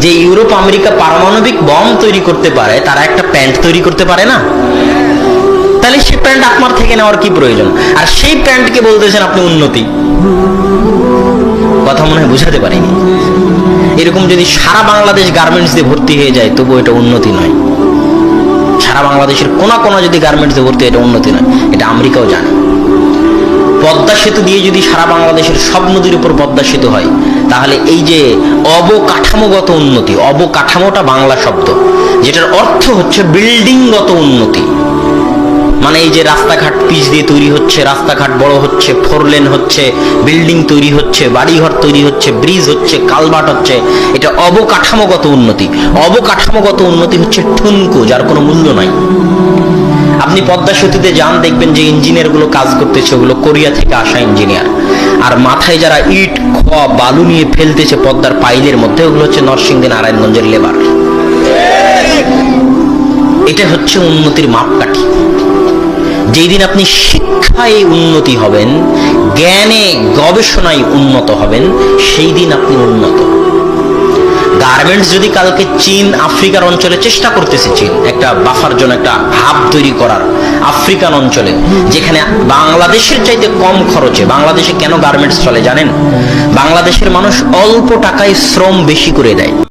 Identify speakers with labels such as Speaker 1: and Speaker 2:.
Speaker 1: যে Europe, America পারমাণবিক bomb তৈরি করতে পারে, তারা একটা প্যান্ট তৈরি করতে পারে না? তাহলে সেই প্যান্ট আপনার থেকে নেওয়ার কি প্রয়োজন? আর সেই প্যান্টকে বলতেছেন আপনি উন্নতি। কথা মনে হয় বুঝাতে পারিনি। এরকম যদি সারা বাংলাদেশ গার্মেন্টস দিয়ে ভর্তি হয়ে যায় তবু এটা উন্নতি নয়। সারা বাংলাদেশের কোনা কোনা যদি গার্মেন্টস ভর্তি এটা উন্নতি নয়। এটা আমেরিকাও জানে। পদ্মা সেতু দিয়ে যদি সারা বাংলাদেশের সব নদীর উপর পদ্মা সেতু হয়, তাহলে এই যে অবকাঠামোগত উন্নতি, অবকাঠামোটা বাংলা শব্দ, যেটার অর্থ হচ্ছে বিল্ডিংগত উন্নতি। মানে এই যে রাস্তাঘাট পিচ দিয়ে তৈরি হচ্ছে, রাস্তাঘাট বড় হচ্ছে, ফোর লেন হচ্ছে, বিল্ডিং তৈরি হচ্ছে, বাড়িঘর তৈরি হচ্ছে, ব্রিজ হচ্ছে, কালভার্ট হচ্ছে, এটা অবকাঠামোগত উন্নতি। অবকাঠামোগত উন্নতি হচ্ছে ঠুনকো, যার কোনো মূল্য নাই। আপনি পদ্মা সেতুতে যান, দেখবেন যে ইঞ্জিনিয়ারগুলো কাজ করতেছে, ওগুলো কোরিয়া থেকে আসা ইঞ্জিনিয়ার। আর মাথায় যারা ইট খোয়া বালু নিয়ে ফেলতেছে পদ্মার পাইলের মধ্যে, ওগুলো হচ্ছে নরসিংদী নারায়ণগঞ্জের লেবার। এটা হচ্ছে উন্নতির মাপকাঠি। যেই দিন আপনি শিক্ষায় উন্নতি হবেন, জ্ঞানে গবেষণায় উন্নত হবেন সেই দিন আপনি উন্নত। গার্মেন্টস যদি কালকে চীন, আফ্রিকার অঞ্চলে চেষ্টা করতেছে চীন, একটা বাফার জন্য একটা হাব তৈরি করার আফ্রিকান অঞ্চলে, যেখানে বাংলাদেশের চাইতে কম খরচে, বাংলাদেশে কেন গার্মেন্টস চলে জানেন? বাংলাদেশের মানুষ অল্প টাকায় শ্রম বেশি করে দেয়।